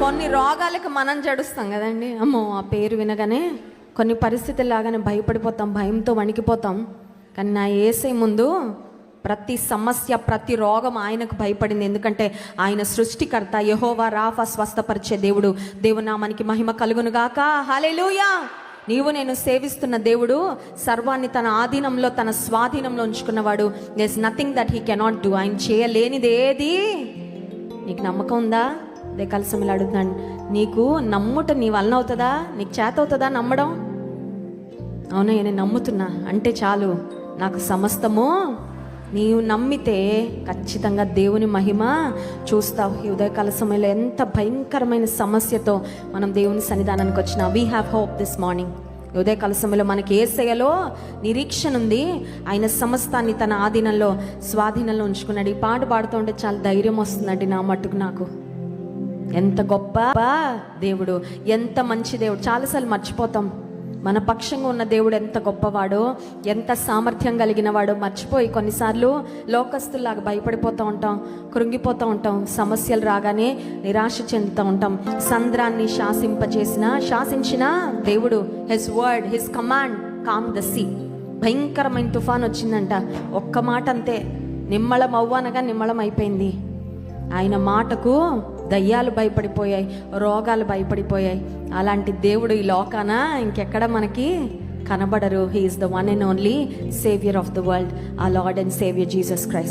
కొన్ని రోగాలకు మనం జడుస్తాం కదండి. అమ్మో ఆ పేరు వినగానే కొన్ని పరిస్థితులు లాగానే భయపడిపోతాం భయంతో వణికిపోతాం. కానీ నా ఏసై ముందు ప్రతి సమస్య ప్రతి రోగం ఆయనకు భయపడింది. ఎందుకంటే ఆయన సృష్టికర్త యహోవా రాఫా స్వస్థపరిచే దేవుడు. దేవునామానికి మహిమ కలుగును గాక. నీవు నేను సేవిస్తున్న దేవుడు సర్వాన్ని తన ఆధీనంలో తన స్వాధీనంలో ఉంచుకున్నవాడు. Does nothing that he cannot do ఆయన చేయలేనిది ఏది? నీకు నమ్మకం ఉందా? అదే కలిసి అడుగుతున్నాను నీకు నమ్ముట నీ వలన అవుతుందా? నీకు చేత అవుతుందా నమ్మడం? అవునా నేను నమ్ముతున్నా. అంటే చాలు నాకు సమస్తము నీవు నమ్మితే ఖచ్చితంగా దేవుని మహిమ చూస్తావు. ఈ ఉదయకాల సమయంలో ఎంత భయంకరమైన సమస్యతో మనం దేవుని సన్నిధానానికి వచ్చిన we have hope this morning ఈ ఉదయకాల సమయంలో మనకి ఏసయ్యలో నిరీక్షణ ఉంది. ఆయన సమస్తాన్ని తన ఆధీనంలో స్వాధీనంలో ఉంచుకున్నాడు. ఈ పాట పాడుతూ ఉంటే చాలా ధైర్యం వస్తుందండి నా మట్టుకు నాకు. ఎంత గొప్ప దేవుడు ఎంత మంచి దేవుడు. చాలాసార్లు మర్చిపోతాం. మన పక్షంగా ఉన్న దేవుడు ఎంత గొప్పవాడో ఎంత సామర్థ్యం కలిగిన వాడో మర్చిపోయి కొన్నిసార్లు లోకస్తుల్లాగా భయపడిపోతూ ఉంటాం కృంగిపోతూ ఉంటాం సమస్యలు రాగానే నిరాశ చెందుతూ ఉంటాం. సంద్రాన్ని శాసింపజేసిన శాసించిన దేవుడు his word his command calm the sea భయంకరమైన తుఫాన్ వచ్చిందంట. ఒక్క మాట అంతే. నిమ్మళం అవ్వనగా నిమ్మళం అయిపోయింది. ఆయన మాటకు దయ్యాలు భయపడిపోయాయి రోగాలు భయపడిపోయాయి. అలాంటి దేవుడు ఈ లోకాన ఇంకెక్కడ మనకి కనబడరు. He is the one and only saviour of the world ఆ Lord and saviour Jesus Christ